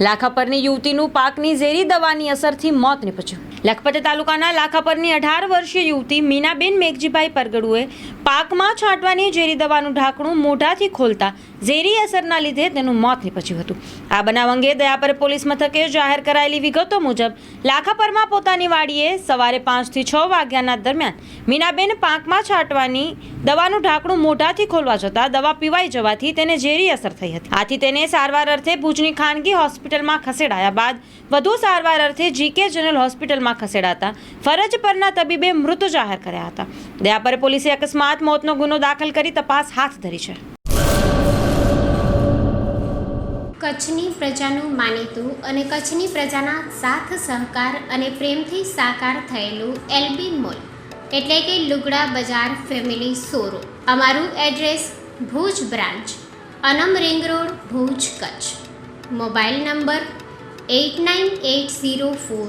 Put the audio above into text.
લાખાપરની યુવતીનું પાકની ઝેરી દવાની અસરથી મોત નીપજ્યું. લખપત તાલુકાના લાખાપરની અઢાર વર્ષીય યુવતી મીનાબેન મેઘજીભાઈ પરગડુએ પાકમાં છાંટવાની ઝેરી દવાનું ઢાંકણું મોઢાથી ખોલતા ઝેરી અસરના લીધે તેનું મોત નીપજ્યું હતું. આ બનાવ અંગે દયાપર પોલીસ મથકે જાહેર કરાયેલી વિગતો મુજબ લાખાપરમાં પોતાની વાડીએ સવારે પાંચથી છ વાગ્યાના દરમિયાન મીનાબેન પાકમાં છાંટવાની દવાનું ઢાંકણું મોઢાથી ખોલવા જતાં દવા પીવાઈ જવાથી તેને ઝેરી અસર થઈ હતી. આથી તેને સારવાર અર્થે ભુજની ખાનગી હોસ્પિટલમાં ખસેડાયા બાદ વધુ સારવાર અર્થે જીકે જનરલ હોસ્પિટલમાં ખસેડાતા. ફરજ પરના તબીબે મૃત જાહેર કર્યા હતા. દયાપર પોલીસે અકસ્માત મોતનો ગુનો દાખલ કરી તપાસ હાથ ધરી છે. કચ્છની પ્રજાનું માનીતું અને કચ્છની પ્રજાના સાથ સહકાર અને પ્રેમથી સાકાર થયેલું એલબી મોલ, એટલે કે લુગડા બજાર ફેમિલી શોરૂમ અમારું address Bhuj branch, Anam ring road, Bhuj Kutch. Mobile number eight nine eight zero four